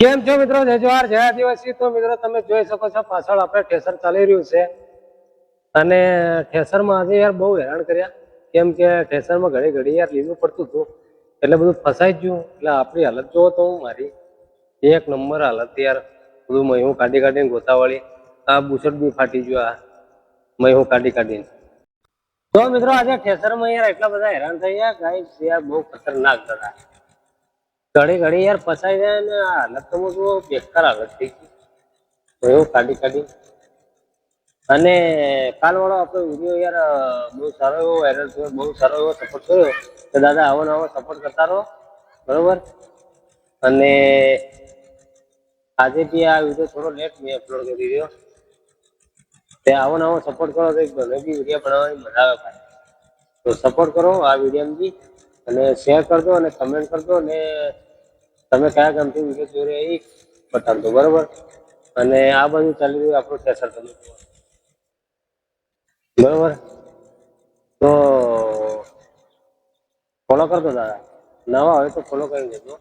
કેમ છો મિત્રો? જય જવાહર, જય આદિવાસી. તો મિત્રો, તમે જોઈ શકો છો, પાછળ આપણે ઠેસર ચાલી રહ્યું છે. અને ઠેસરમાં આજે યાર બહુ હેરાન કર્યા. કેમ કે ઠેસરમાં ઘડી ઘડી યાર લીલું પડતું હતું. એટલે બધું ફસાઈ ગયું. એટલે આપણી હાલત જોવો તો હું મારી. એક નંબર હાલત યાર. બધું મહી કાઢી કાઢીને ગોતાવાળી. આ બુસટ બી ફાટી ગયું આ મહી કાઢી કાઢીને. તો મિત્રો, આજે ઠેસરમાં યાર એટલા બધા હેરાન થઈ ગયા કાંઈ યાર બહુ ખતરનાક હતા. ઘડી ઘડી યાર ફસાઈ જાય ને આ હાલત તો બહુ બેકાર હાલત થઈ ગઈ. એવું કાઢી કાઢી. અને કાલ વાળો આપણો વીડિયો યાર બહુ સારો એવો વાયરલ થયો, બહુ સારો એવો સપોર્ટ કર્યો તો દાદા આવો ને આવો સપોર્ટ કરતા રહો. બરોબર? અને આજે બી આ વીડિયો થોડો લેટ મેં અપલોડ કરી દીધો તે આવો ને આવો સપોર્ટ કરો તો ભલે બી વીડિયો બનાવવાની મજા આવે તો સપોર્ટ કરો આ વીડિયો બી. અને શેર કરજો અને કમેન્ટ કરજો અને તમે કયા ગામથી વીડિયો જોઈ રહ્યા એ બતાવજો બરોબર? અને આ બધું ચાલી રહ્યું આપણું કેસર તમે. બરાબર? તો ફોલો કરજો દાદા. નવા હોય તો ફોલો કરી દેજો.